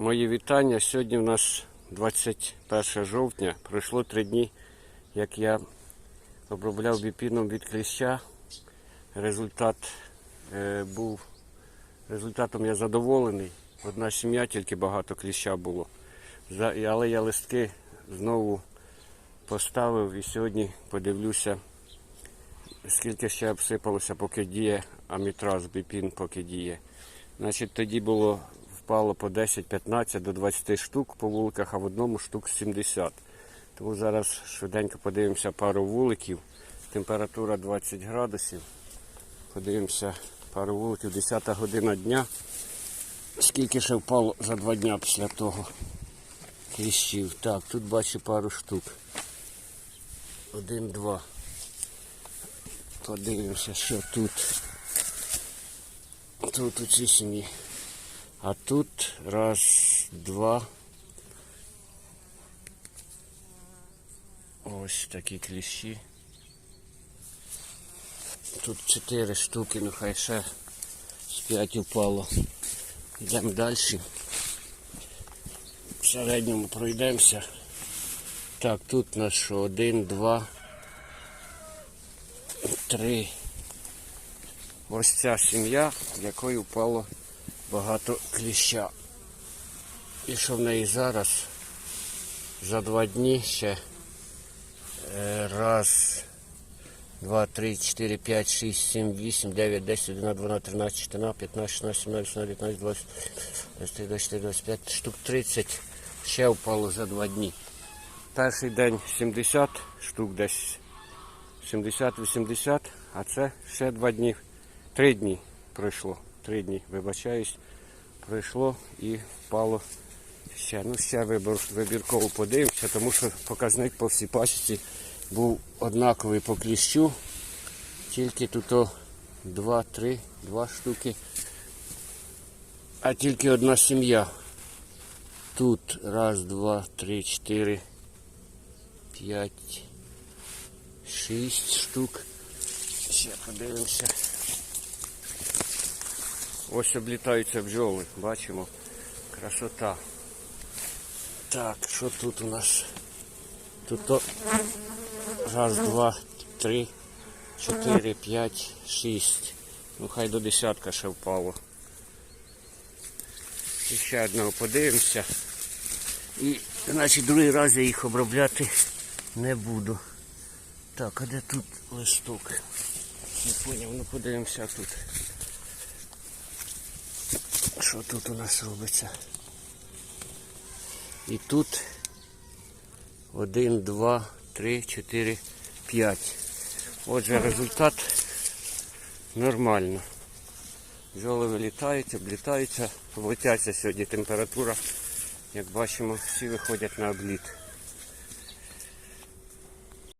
Мої вітання. Сьогодні у нас 21 жовтня. Пройшло три дні, як я обробляв біпіном від кліща. Результат е, був результатом я задоволений. Одна сім'я, тільки багато кліща було. Але я листки знову поставив і сьогодні подивлюся, скільки ще обсипалося, поки діє амітраз, біпін, поки діє. Значить, тоді було впало по 10-15 до 20 штук по вуликах, а в одному штук 70. Тому зараз швиденько подивимося пару вуликів. Температура 20 градусів. Подивимося пару вуликів, 10 година дня. Скільки ще впало за два дня після того кліщів. Так, тут бачу пару штук. Один-два. Подивимося, що тут. Тут у цій сім'ї. А тут раз, два. Ось такі кліщі. Тут чотири штуки, ну хай ще з п'ять упало. Йдемо далі. В середньому пройдемося. Так, тут що? Один, два, три. Ось ця сім'я, в якої впало багато кліща. І що в неї зараз за два дні ще е, раз, два, три, чотири, п'ять, шість, сім, вісім, дев'ять, десять, одинадцять, дванадцять, тринадцять, чотирнадцять, п'ятнадцять, шістнадцять, сімнадцять, вісімнадцять, дев'ятнадцять, двадцять, двадцять три, двадцять чотири, двадцять п'ять, штук тридцять ще впало за два дні. Перший день 70 штук десь 70-80, а це ще два дні. Три дні пройшло. Три дні, вибачаюсь, пройшло і впало ще. Ну, ще вибір, вибірково подивимося, тому що показник по всій пасіці був однаковий по кліщу. Тільки тут о два, три, два штуки. А тільки одна сім'я. Тут раз, два, три, чотири, п'ять, шість штук. Ще подивимося. Ось облітаються бджоли, бачимо. Красота. Так, що тут у нас? Тут то раз, два, три, чотири, п'ять, шість. Ну хай до десятка ще впало. І ще одного подивимося. І, значить, другий раз я їх обробляти не буду. Так, а де тут листок? Не поняв, ну подивимося тут. Що тут у нас робиться? І тут один, два, три, чотири, п'ять. Отже, результат нормально. Бджоли вилітають, облітаються, облетяться сьогодні температура. Як бачимо, всі виходять на обліт.